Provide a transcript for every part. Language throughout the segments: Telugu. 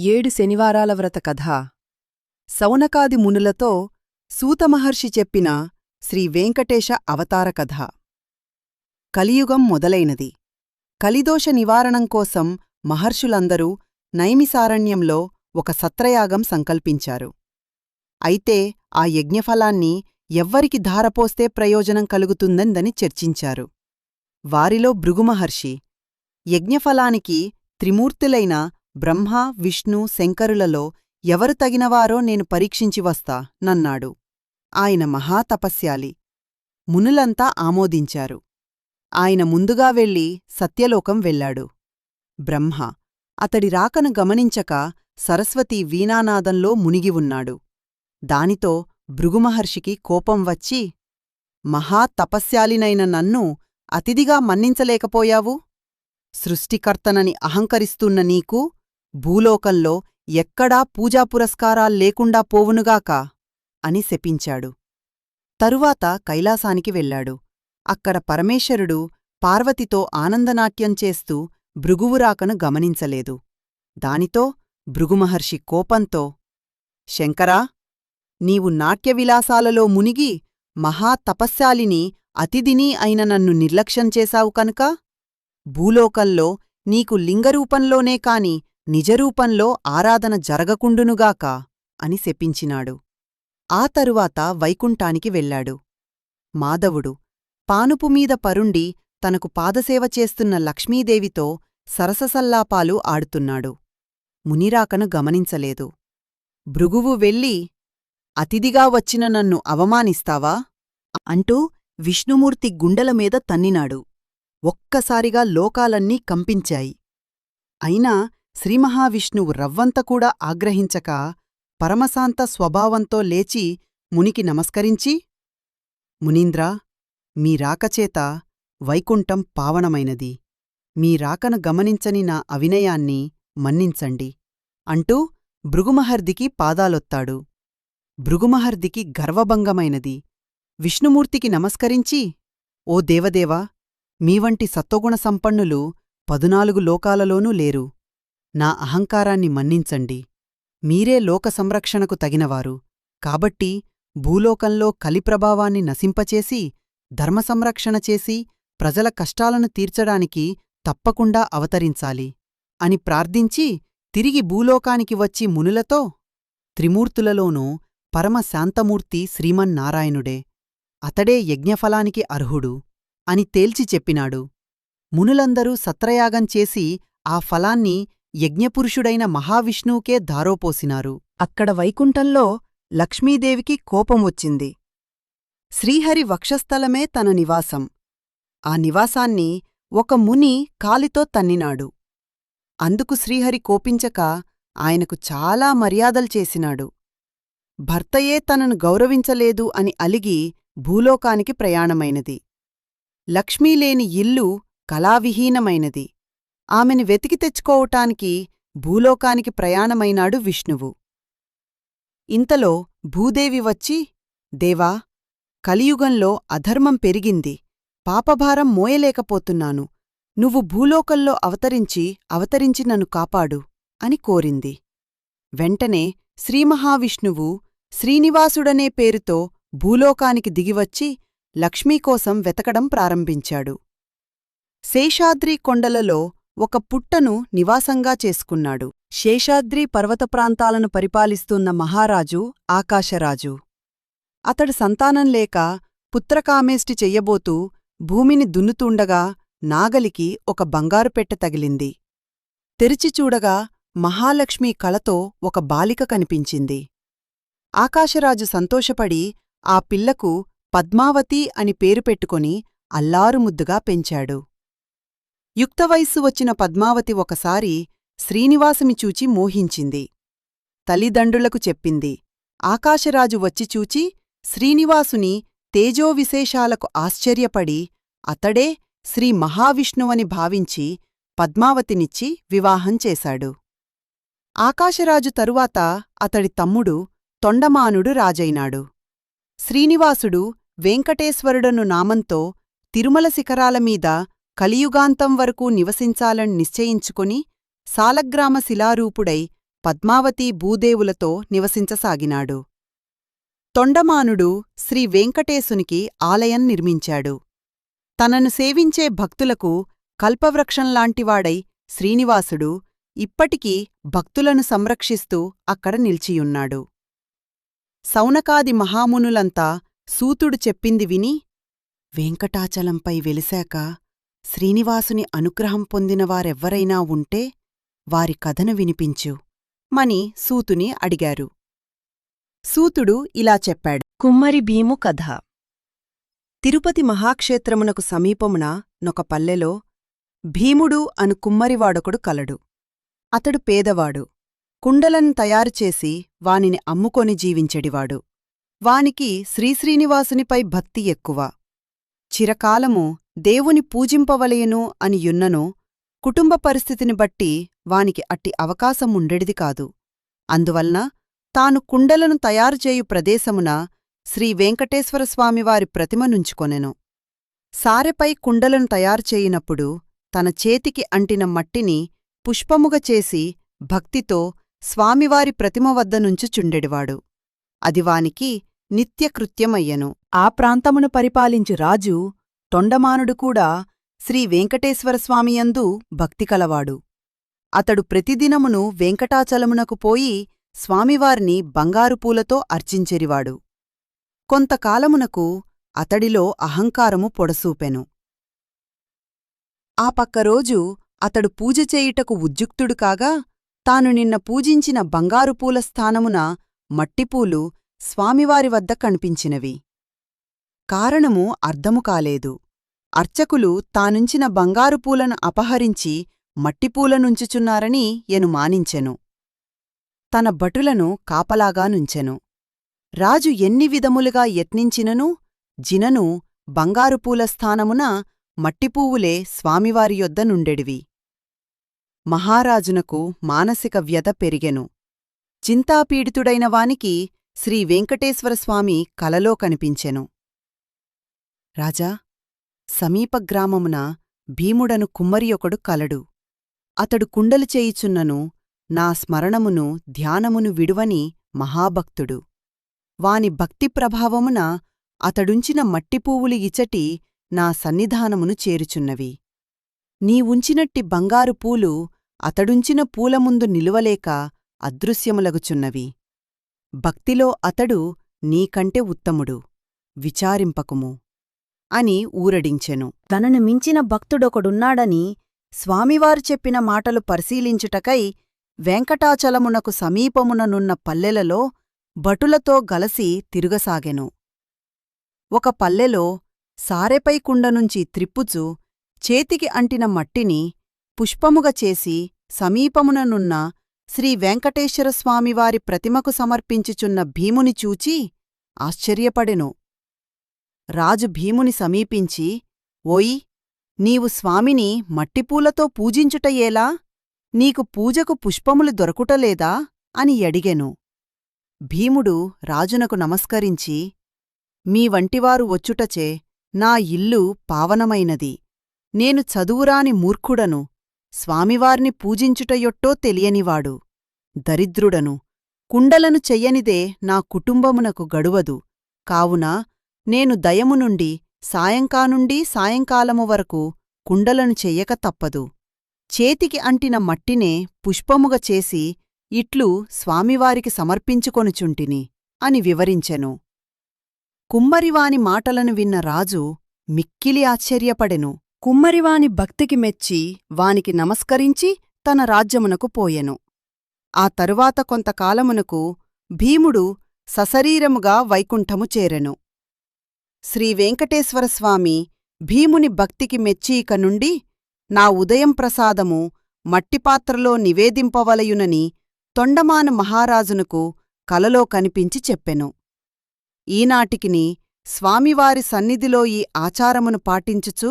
ఏడు శనివారాల వ్రత కథ. సౌనకాది మునులతో సూతమహర్షి చెప్పిన శ్రీవేంకటేశ అవతార కథ. కలియుగం మొదలైనది. కలిదోష నివారణం కోసం మహర్షులందరూ నైమిసారణ్యంలో ఒక సత్రయాగం సంకల్పించారు. అయితే ఆ యజ్ఞఫలాన్ని ఎవ్వరికి ధారపోస్తే ప్రయోజనం కలుగుతుందందని చర్చించారు. వారిలో భృగుమహర్షి యజ్ఞఫలానికి త్రిమూర్తులైన బ్రహ్మ విష్ణు శంకరులలో ఎవరు తగినవారో నేను పరీక్షించి వస్తా నన్నాడు. ఆయన మహాతపస్యాలి. మునులంతా ఆమోదించారు. ఆయన ముందుగా వెళ్ళి సత్యలోకం వెళ్ళాడు. బ్రహ్మ అతడి రాకను గమనించక సరస్వతి వీణానాదంలో మునిగి ఉన్నాడు. దానితో భృగుమహర్షికి కోపం వచ్చి మహాతపస్యాలినైన నన్ను అతిథిగా మన్నించలేకపోయావు? సృష్టికర్తనని అహంకరిస్తున్న నీకు భూలోకంలో ఎక్కడా పూజాపురస్కారాల్లేకుండా పోవునుగాక అని శపించాడు. తరువాత కైలాసానికి వెళ్ళాడు. అక్కడ పరమేశ్వరుడు పార్వతితో ఆనందనాట్యం చేస్తూ భృగువురాకను గమనించలేదు. దానితో భృగుమహర్షి కోపంతో శంకరా నీవు నాట్యవిలాసాలలో మునిగి మహాతపస్శాలిని అతిథిని అయిన నన్ను నిర్లక్ష్యం చేశావు కనుక? భూలోకంలో నీకు లింగరూపంలోనే కాని నిజరూపంలో ఆరాధన జరగకుండునుగాక అని శపించినాడు. ఆ తరువాత వైకుంఠానికి వెళ్ళాడు. మాధవుడు పానుపుమీద పరుండి తనకు పాదసేవ చేస్తున్న లక్ష్మీదేవితో సరససల్లాపాలు ఆడుతున్నాడు. మునిరాకను గమనించలేదు. భృగువు వెళ్ళి అతిథిగా వచ్చిన నన్ను అవమానిస్తావా? అంటూ విష్ణుమూర్తి గుండెలమీద తన్నినాడు. ఒక్కసారిగా లోకాలన్నీ కంపించాయి. అయినా శ్రీమహావిష్ణువు రవ్వంత కూడా ఆగ్రహించక పరమశాంత స్వభావంతో లేచి మునికి నమస్కరించి మునీంద్రా మీ రాకచేత వైకుంఠం పావనమైనది. మీ రాకను గమనించని నా అవినయాన్ని మన్నించండి అంటూ భృగుమహర్దికి పాదాలొత్తాడు. భృగుమహర్దికి గర్వభంగమైనది. విష్ణుమూర్తికి నమస్కరించి ఓ దేవదేవా మీవంటి సత్వగుణ సంపన్నులు పదునాలుగు లోకాలలోనూ లేరు. నా అహంకారాన్ని మన్నించండి. మీరే లోక సంరక్షణకు తగినవారు. కాబట్టి భూలోకంలో కలిప్రభావాన్ని నశింపచేసి ధర్మసంరక్షణ చేసి ప్రజల కష్టాలను తీర్చడానికి తప్పకుండా అవతరించాలి అని ప్రార్థించి తిరిగి భూలోకానికి వచ్చి మునులతో త్రిమూర్తులలోనూ పరమశాంతమూర్తి శ్రీమన్నారాయణుడే అతడే యజ్ఞఫలానికి అర్హుడు అని తేల్చి చెప్పినాడు. మునులందరూ సత్రయాగం చేసి ఆ ఫలాన్ని యజ్ఞపురుషుడైన మహావిష్ణువుకే ధారోపోసినారు అక్కడ వైకుంఠంలో లక్ష్మీదేవికి కోపం వచ్చింది. శ్రీహరి వక్షస్థలమే తన నివాసం. ఆ నివాసాన్ని ఒక ముని కాలితో తన్నినాడు. అందుకు శ్రీహరి కోపించక ఆయనకు చాలా మర్యాదలు చేసినాడు. భర్తయే తనను గౌరవించలేదు అని అలిగి భూలోకానికి ప్రయాణమైనది. లక్ష్మీలేని ఇల్లు కళావిహీనమైనది. ఆమెని వెతికి తెచ్చుకోవటానికి భూలోకానికి ప్రయాణమైనాడు విష్ణువు. ఇంతలో భూదేవి వచ్చి దేవా కలియుగంలో అధర్మం పెరిగింది. పాపభారం మోయలేకపోతున్నాను. నువ్వు భూలోకంలో అవతరించి అవతరించి నన్ను కాపాడు అని కోరింది. వెంటనే శ్రీమహావిష్ణువు శ్రీనివాసుడనే పేరుతో భూలోకానికి దిగివచ్చి లక్ష్మీకోసం వెతకడం ప్రారంభించాడు. శేషాద్రి కొండలలో ఒక పుట్టను నివాసంగా చేసుకున్నాడు. శేషాద్రి పర్వత ప్రాంతాలను పరిపాలిస్తున్న మహారాజు ఆకాశరాజు. అతడు సంతానం లేక పుత్రకామేష్టి చెయ్యబోతూ భూమిని దున్నుతుండగా నాగలికి ఒక బంగారు పెట్టె తగిలింది. తెరిచిచూడగా మహాలక్ష్మి కలతో ఒక బాలిక కనిపించింది. ఆకాశరాజు సంతోషపడి ఆ పిల్లకు పద్మావతి అని పేరు పెట్టుకొని అల్లారుముద్దుగా పెంచాడు. యుక్తవయస్సు వచ్చిన పద్మావతి ఒకసారి శ్రీనివాసుని చూచి మోహించింది. తల్లిదండ్రులకు చెప్పింది. ఆకాశరాజు వచ్చి చూచి శ్రీనివాసుని తేజోవిశేషాలకు ఆశ్చర్యపడి అతడే శ్రీ మహావిష్ణువని భావించి పద్మావతినిచ్చి వివాహం చేశాడు. ఆకాశరాజు తరువాత అతడి తమ్ముడు తొండమానుడు రాజైనాడు. శ్రీనివాసుడు వెంకటేశ్వరుడను నామంతో తిరుమల శిఖరాలమీద కలియుగాంతం వరకు నివసించాలని నిశ్చయించుకుని సాలగ్రామ శిలారూపుడై పద్మావతీ భూదేవులతో నివసించసాగినాడు. తొండమానుడు శ్రీ వెంకటేశునికి ఆలయం నిర్మించాడు. తనను సేవించే భక్తులకు కల్పవృక్షంలాంటివాడై శ్రీనివాసుడు ఇప్పటికీ భక్తులను సంరక్షిస్తూ అక్కడ నిలిచియున్నాడు. సౌనకాది మహామునులంతా సూతుడు చెప్పింది విని వెంకటాచలంపై వెలిశాక శ్రీనివాసుని అనుగ్రహం పొందినవారెవ్వరైనా ఉంటే వారి కథను వినిపించు. మని సూతుని అడిగారు. సూతుడు ఇలా చెప్పాడు. కుమ్మరి భీము కథ. తిరుపతి మహాక్షేత్రమునకు సమీపమున నొక పల్లెలో భీముడు అను కుమ్మరివాడొకడు కలడు. అతడు పేదవాడు. కుండలను తయారుచేసి వానిని అమ్ముకొని జీవించెడివాడు. వానికి శ్రీశ్రీనివాసునిపై భక్తి ఎక్కువ. చిరకాలము దేవుని పూజింపవలయను అని యున్ననో కుటుంబ పరిస్థితిని బట్టి వానికి అట్టి అవకాశం కాదు. అందువలన తాను కుండలను తయారుచేయు ప్రదేశమున శ్రీ ప్రతిమనుంచుకొనెను సారెపై కుండలను తయారుచేయినప్పుడు తన చేతికి అంటిన మట్టిని పుష్పముగ చేసి భక్తితో స్వామివారి ప్రతిమ వద్ద అది వానికి నిత్యకృత్యమయ్యను. ఆ ప్రాంతమును పరిపాలించు రాజు తొండమానుడు కూడా శ్రీ వెంకటేశ్వరస్వామియందు భక్తి కలవాడు. అతడు ప్రతిదినమును వెంకటాచలమునకు పోయి స్వామివారిని బంగారుపూలతో అర్చించెరివాడు. కొంతకాలమునకు అతడిలో అహంకారము పొడసూపెను. ఆ పక్కరోజు అతడు పూజ చేయుటకు ఉద్యుక్తుడు కాగా తాను నిన్న పూజించిన బంగారుపూల స్థానమున మట్టిపూలు స్వామివారి వద్ద కనిపించినవి. కారణము అర్ధము కాలేదు. అర్చకులు తానుంచిన బంగారుపూలను అపహరించి మట్టిపూలనుంచుచున్నారని ఎను మానించెను. తన భటులను కాపలాగా నుంచెను. రాజు ఎన్ని విధములుగా యత్నించిననూ? జినను బంగారుపూల స్థానమున మట్టిపూవులే స్వామివారి యొద్ద నుండెడివి. మహారాజునకు మానసిక వ్యధ పెరిగెను. చింతాపీడితుడైన వానికి శ్రీ కలలో కనిపించెను. రాజా సమీప గ్రామమున భీముడను కుమ్మరియొకడు కలడు. అతడు కుండలు చేయిచున్నను నా స్మరణమును ధ్యానమును విడువని మహాభక్తుడు. వాని భక్తి ప్రభావమున అతడుంచిన మట్టిపూవులు ఇచటి నా సన్నిధానమును చేరుచున్నవి. నీవుంచినట్టి బంగారు పూలు అతడుంచిన పూలముందు నిలువలేక అదృశ్యములగుచున్నవి. భక్తిలో అతడు నీకంటే ఉత్తముడు. విచారింపకుము. అని ఊరడించెను. తనను మించిన భక్తుడొకడున్నాడని స్వామివారు చెప్పిన మాటలు పరిశీలించుటకై వెంకటాచలమునకు సమీపముననున్న పల్లెలలో భటులతో గలసి తిరుగసాగెను. ఒక పల్లెలో సారెపై కుండనుంచి త్రిప్పుచు చేతికి అంటిన మట్టిని పుష్పముగ చేసి సమీపముననున్న శ్రీ వెంకటేశ్వరస్వామివారి ప్రతిమకు సమర్పించుచున్న భీముని చూచి ఆశ్చర్యపడెను. రాజు భీముని సమీపించి ఓయ్ నీవు స్వామిని మట్టిపూలతో పూజించుటయేలా నీకు పూజకు పుష్పములు దొరకుటలేదా అని అడిగెను. భీముడు రాజునకు నమస్కరించి మీ వంటివారు వచ్చుటచే నా ఇల్లు పావనమైనది. నేను చదువురాని మూర్ఖుడను. స్వామివార్ని పూజించుటయొట్టో తెలియనివాడు. దరిద్రుడను. కుండలను చెయ్యనిదే నా కుటుంబమునకు గడువదు. కావున నేను దయము నుండి సాయంకానుండి సాయంకాలము వరకు కుండలను చెయ్యక తప్పదు. చేతికి అంటిన మట్టినే పుష్పముగ చేసి ఇట్లు స్వామివారికి సమర్పించుకొనుచుంటిని అని వివరించెను. కుమ్మరివాని మాటలను విన్న రాజు మిక్కిలి ఆశ్చర్యపడెను. కుమ్మరివాని భక్తికి మెచ్చి వానికి నమస్కరించి తన రాజ్యమునకు పోయెను. ఆ తరువాత కొంతకాలమునకు భీముడు సశరీరముగా వైకుంఠము చేరెను. శ్రీవేంకటేశ్వరస్వామి భీముని భక్తికి మెచ్చి ఇక నుండి నా ఉదయం ప్రసాదము మట్టిపాత్రలో నివేదింపవలయునని తొండమాన మహారాజునకు కలలో కనిపించి చెప్పెను. ఈనాటికిని స్వామివారి సన్నిధిలో ఈ ఆచారమును పాటించుచు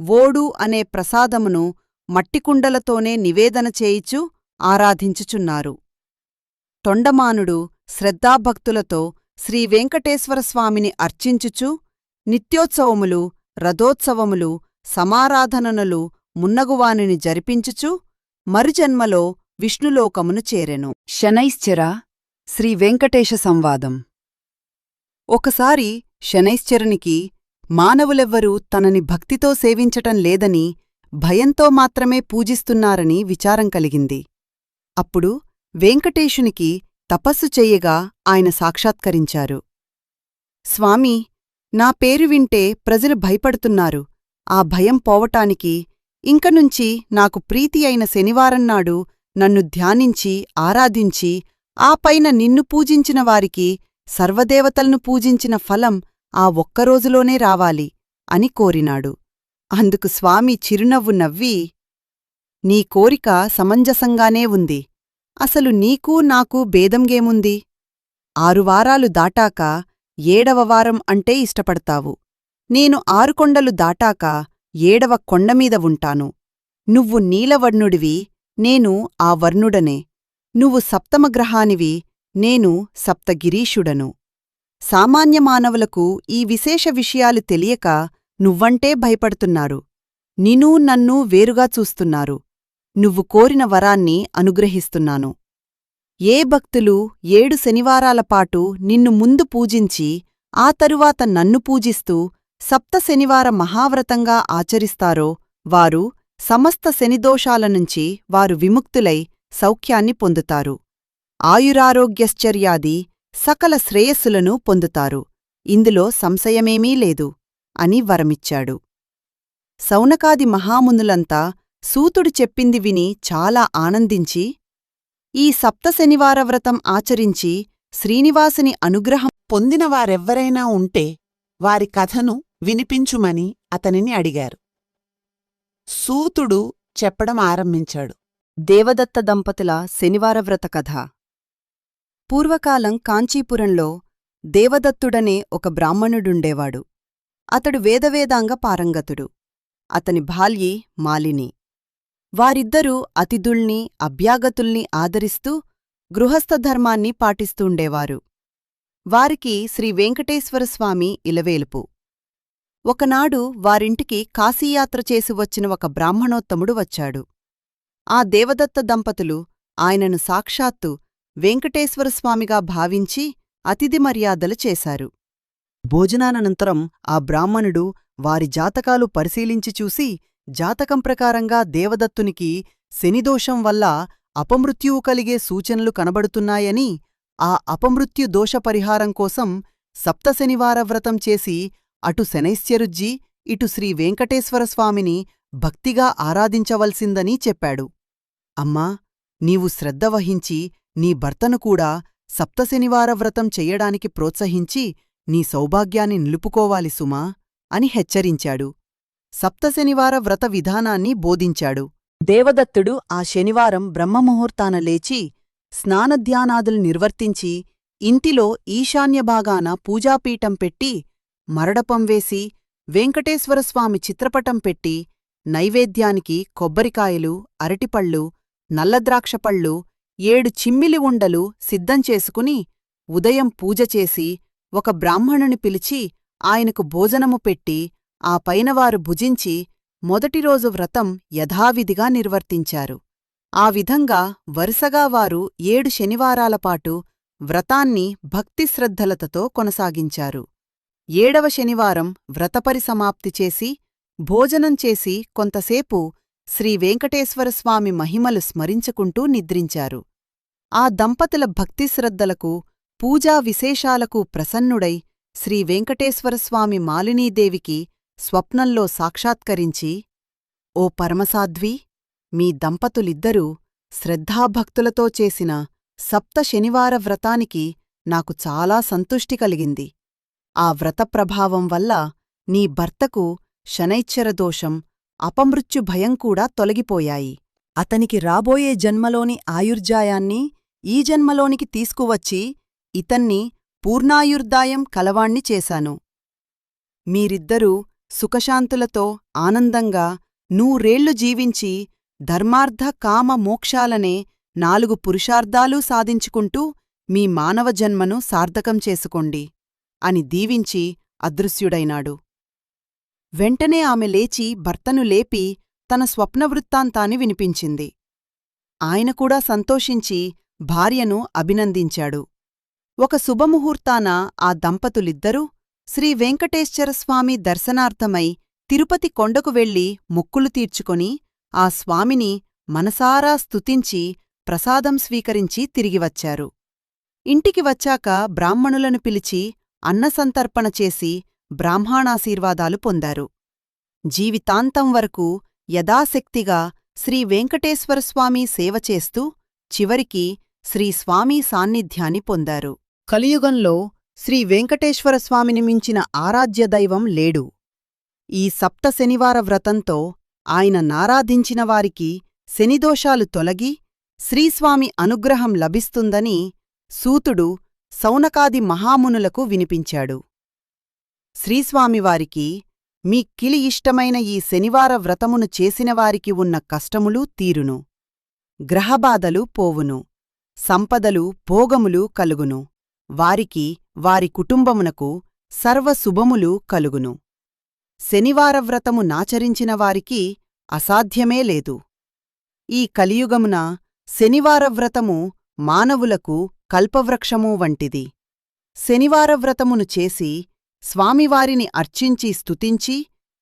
ఓడు అనే ప్రసాదమును మట్టికుండలతోనే నివేదన చేయిచు ఆరాధించుచున్నారు. తొండమానుడు శ్రద్ధాభక్తులతో శ్రీ వెంకటేశ్వరస్వామిని అర్చించుచు నిత్యోత్సవములు రథోత్సవములు సమారాధనలు మున్నగువానిని జరిపించుచు మరుజన్మలో విష్ణులోకమును చేరెను. శనైశ్చర శ్రీ వెంకటేశ సంవాదం. ఒకసారి శనైశ్చరునికి మానవులెవ్వరూ తనని భక్తితో సేవించటం లేదని భయంతో మాత్రమే పూజిస్తున్నారని విచారం కలిగింది. అప్పుడు వెంకటేశునికి తపస్సు చెయ్యగా ఆయన సాక్షాత్కరించారు. స్వామీ నా పేరు వింటే ప్రజలు భయపడుతున్నారు. ఆ భయం పోవటానికి ఇంకనుంచి నాకు ప్రీతి అయిన శనివారం నాడు నన్ను ధ్యానించి ఆరాధించి ఆ పైన నిన్ను పూజించిన వారికి సర్వదేవతలను పూజించిన ఫలం ఆ ఒక్కరోజులోనే రావాలి అని కోరినాడు. అందుకు స్వామి చిరునవ్వు నవ్వి నీ కోరిక సమంజసంగానే ఉంది. అసలు నీకూ నాకూ భేదంగేముంది? ఆరువారాలు దాటాక ఏడవ వారం అంటే ఇష్టపడతావు. నేను ఆరుకొండలు దాటాక ఏడవ కొండమీద ఉంటాను. నువ్వు నీలవర్ణుడివి నేను ఆ వర్ణుడనే. నువ్వు సప్తమగ్రహానివి నేను సప్తగిరీషుడను. సామాన్య మానవులకు ఈ విశేష విషయాలు తెలియక నువ్వంటే భయపడుతున్నారు. నినూ నన్నూ వేరుగా చూస్తున్నారు. నువ్వు కోరిన వరాన్ని అనుగ్రహిస్తున్నాను. ఏ భక్తులు ఏడు శనివారాల పాటు నిన్ను ముందు పూజించి ఆ తరువాత నన్ను పూజిస్తూ సప్త శనివార మహావ్రతంగా ఆచరిస్తారో వారు సమస్త శనిదోషాల నుంచి వారు విముక్తులై సౌఖ్యాన్ని పొందుతారు. ఆయురారోగ్యశ్చర్యాది సకల శ్రేయస్సులను పొందుతారు. ఇందులో సంశయమేమీ లేదు అని వరమిచ్చాడు. సౌనకాది మహామునులంతా సూతుడు చెప్పింది విని చాలా ఆనందించి ఈ సప్త వ్రతం ఆచరించి శ్రీనివాసుని అనుగ్రహం పొందినవారెవ్వరైనా ఉంటే వారి కథను వినిపించుమని అతనిని అడిగారు. సూతుడు చెప్పడం ఆరంభించాడు. దేవదత్త దంపతుల శనివార వ్రత కథ. పూర్వకాలం కాంచీపురంలో దేవదత్తుడనే ఒక బ్రాహ్మణుడుండేవాడు. అతడు వేదవేదాంగ పారంగతుడు. అతని భాల్యి మాలిని. వారిద్దరూ అతిథుల్ని అభ్యాగతుల్ని ఆదరిస్తూ గృహస్థధర్మాన్ని పాటిస్తూండేవారు. వారికి శ్రీ వెంకటేశ్వరస్వామి ఇలవేలుపు. ఒకనాడు వారింటికి కాశీయాత్ర చేసి వచ్చిన ఒక బ్రాహ్మణోత్తముడు వచ్చాడు. ఆ దేవదత్త దంపతులు ఆయనను సాక్షాత్తు వెంకటేశ్వరస్వామిగా భావించి అతిథి మర్యాదలు చేశారు. భోజనానంతరం ఆ బ్రాహ్మణుడు వారి జాతకాలు పరిశీలించి చూసి జాతకం ప్రకారంగా దేవదత్తునికి శనిదోషం వల్ల అపమృత్యువు కలిగే సూచనలు కనబడుతున్నాయని ఆ అపమృత్యు దోష పరిహారం కోసం సప్తశనివార వ్రతం చేసి అటు శనైశ్చరుజ్జి ఇటు శ్రీ వెంకటేశ్వరస్వామిని భక్తిగా ఆరాధించవలసిందని చెప్పాడు. అమ్మా నీవు శ్రద్ధ వహించి నీ భర్తను కూడా సప్తశనివార వ్రతం చెయ్యడానికి ప్రోత్సహించి నీ సౌభాగ్యాన్ని నిలుపుకోవాలి సుమా అని హెచ్చరించాడు. సప్తశనివార వ్రత విధానాన్ని బోధించాడు. దేవదత్తుడు ఆ శనివారం బ్రహ్మముహూర్తాన లేచి స్నానధ్యానాదులు నిర్వర్తించి ఇంటిలో ఈశాన్యభాగాన పూజాపీఠం పెట్టి మరడపం వేసి వెంకటేశ్వరస్వామి చిత్రపటం పెట్టి నైవేద్యానికి కొబ్బరికాయలు అరటిపళ్ళు నల్లద్రాక్షపళ్ళు ఏడు చిమ్మిలి ఉండలు సిద్ధం చేసుకుని ఉదయం పూజ చేసి ఒక బ్రాహ్మణుని పిలిచి ఆయనకు భోజనము పెట్టి ఆ పైనవారు భుజించి మొదటిరోజు వ్రతం యథావిధిగా నిర్వర్తించారు. ఆ విధంగా వరుసగా వారు ఏడు శనివారాలపాటు వ్రతాన్ని భక్తిశ్రద్ధలతతో కొనసాగించారు. ఏడవ శనివారం వ్రతపరిసమాప్తి చేసి భోజనం చేసి కొంతసేపు శ్రీవేంకటేశ్వరస్వామి మహిమలు స్మరించుకుంటూ నిద్రించారు. ఆ దంపతుల భక్తిశ్రద్ధలకు పూజా విశేషాలకు ప్రసన్నుడై శ్రీవేంకటేశ్వరస్వామి మాలినీదేవికి స్వప్నంలో సాక్షాత్కరించి ఓ పరమసాధ్వీ మీ దంపతులిద్దరూ శ్రద్ధాభక్తులతో చేసిన సప్త శనివార వ్రతానికి నాకు చాలా సంతుష్టి కలిగింది. ఆ వ్రత ప్రభావం వల్ల నీ భర్తకు శనైశ్చరదోషం అపమృత్యు భయం కూడా తొలగిపోయాయి. అతనికి రాబోయే జన్మలోని ఆయుర్జాయాన్ని ఈ జన్మలోనికి తీసుకువచ్చి ఇతన్ని పూర్ణాయుర్దాయం కలవాణ్ణి చేశాను. మీరిద్దరూ సుఖశాంతులతో ఆనందంగా నూరేళ్ళు జీవించి ధర్మార్థ కామ మోక్షాలనే నాలుగు పురుషార్థాలూ సాధించుకుంటూ మీ మానవ జన్మను సార్థకం చేసుకోండి అని దీవించి అదృశ్యుడైనాడు. వెంటనే ఆమె లేచి భర్తను లేపి తన స్వప్నవృత్తాంతాన్ని వినిపించింది. ఆయన కూడా సంతోషించి భార్యను అభినందించాడు. ఒక శుభముహూర్తాన ఆ దంపతులిద్దరూ శ్రీ వెంకటేశ్వరస్వామి దర్శనార్థమై తిరుపతి కొండకు వెళ్ళి మొక్కులు తీర్చుకొని ఆ స్వామిని మనసారా స్తుతించి ప్రసాదం స్వీకరించి తిరిగివచ్చారు ఇంటికి వచ్చాక బ్రాహ్మణులను పిలిచి అన్నసంతర్పణ చేసి బ్రాహ్మణాశీర్వాదాలు పొందారు. జీవితాంతం వరకు యథాశక్తిగా శ్రీ వెంకటేశ్వరస్వామి సేవ చేస్తూ చివరికి శ్రీ స్వామీ సాన్నిధ్యాన్ని పొందారు. కలియుగంలో శ్రీ వెంకటేశ్వరస్వామిని మించిన ఆరాధ్య దైవం లేడు. ఈ సప్త శనివార వ్రతంతో ఆయన నారాధించిన వారికి శనిదోషాలు తొలగి శ్రీస్వామి అనుగ్రహం లభిస్తుందని సూతుడు సౌనకాది మహామునులకు వినిపించాడు. శ్రీస్వామివారికి మీ కిలి ఇష్టమైన ఈ శనివార వ్రతమును చేసినవారికి ఉన్న కష్టములు తీరును. గ్రహబాధలు పోవును. సంపదలు భోగములు కలుగును. వారికి వారి కుటుంబమునకు సర్వశుభములు కలుగును. శనివారవ్రతము నాచరించిన వారికి అసాధ్యమే లేదు. ఈ కలియుగమున శనివారవ్రతము మానవులకు కల్పవృక్షము వంటిది. శనివారవ్రతమును చేసి స్వామివారిని అర్చించి స్తుతించి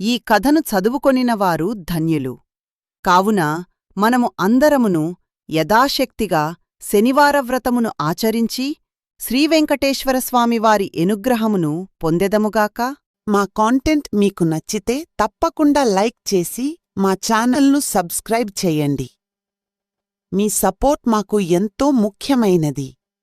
ఈ కథను చదువుకొనినవారు ధన్యులు. కావున మనము అందరమును యథాశక్తిగా శనివారవ్రతమును ఆచరించి శ్రీవెంకటేశ్వరస్వామివారి ఎనుగ్రహమును పొందెదముగాక. మా కాంటెంట్ మీకు నచ్చితే తప్పకుండా లైక్ చేసి మా ఛానల్ను సబ్స్క్రైబ్ చేయండి. మీ సపోర్ట్ మాకు ఎంతో ముఖ్యమైనది.